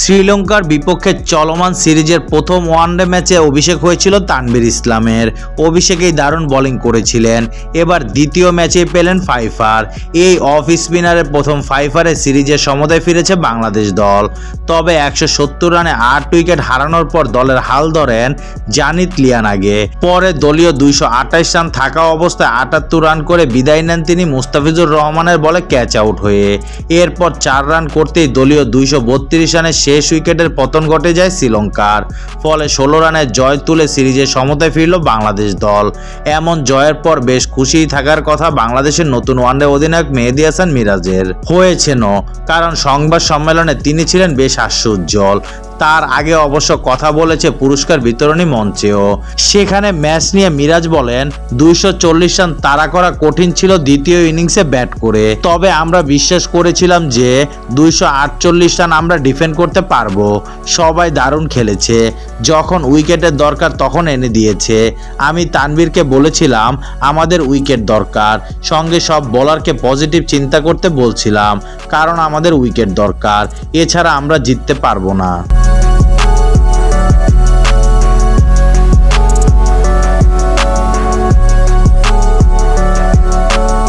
শ্রীলঙ্কার বিপক্ষে চলমান সিরিজের প্রথম ওয়ানডে ম্যাচে অভিষেক হয়েছিল তানভীর ইসলামের। অভিষেকেই দারুণ বোলিং করেছিলেন। এবার দ্বিতীয় ম্যাচেই পেলেন ফাইফার। এই অফ স্পিনারের প্রথম ফাইফারে সিরিজের সমতায় ফিরেছে বাংলাদেশ দল। তবে একশো সত্তর রানে আট উইকেট হারানোর পর দলের হাল ধরেন জানিত লিয়ান আগে পরে দলীয় দুইশো আঠাশ রান থাকা অবস্থায় আটাত্তর রান করে বিদায় নেন তিনি মুস্তাফিজুর রহমানের বলে ক্যাচ আউট হয়ে। এরপর চার রান করতেই দলীয় দুইশো বত্রিশ রানের শেষ উইকেটের পতন ঘটে যায় শ্রীলঙ্কার। ফলে ষোলো রানের জয় তুলে সিরিজে সমতায় ফিরল বাংলাদেশ দল। এমন জয়ের পর বেশ খুশি থাকার কথা বাংলাদেশের নতুন ওয়ানডে অধিনায়ক মেহেদি হাসান মিরাজের। হয়েছেন কারণ সংবাদ সম্মেলনে তিনি ছিলেন বেশ হাস্যোজ্জ্বল তার আগে অবশ্য কথা বলেছে পুরস্কার বিতরণী মঞ্চেও। সেখানে ম্যাচ নিয়ে মিরাজ বলেন, দুইশো চল্লিশ রান তাড়া করা কঠিন ছিল দ্বিতীয় ইনিংসে ব্যাট করে। তবে আমরা বিশ্বাস করেছিলাম যে দুইশো আটচল্লিশ রান আমরা ডিফেন্ড করতে পারব। সবাই দারুণ খেলেছে। যখন উইকেটের দরকার তখন এনে দিয়েছে। আমি তানবীরকে বলেছিলাম, আমাদের উইকেট দরকার। সঙ্গে সব বোলারকে পজিটিভ চিন্তা করতে বলছিলাম। কারণ আমাদের উইকেট দরকার এছাড়া আমরা জিততে পারব না।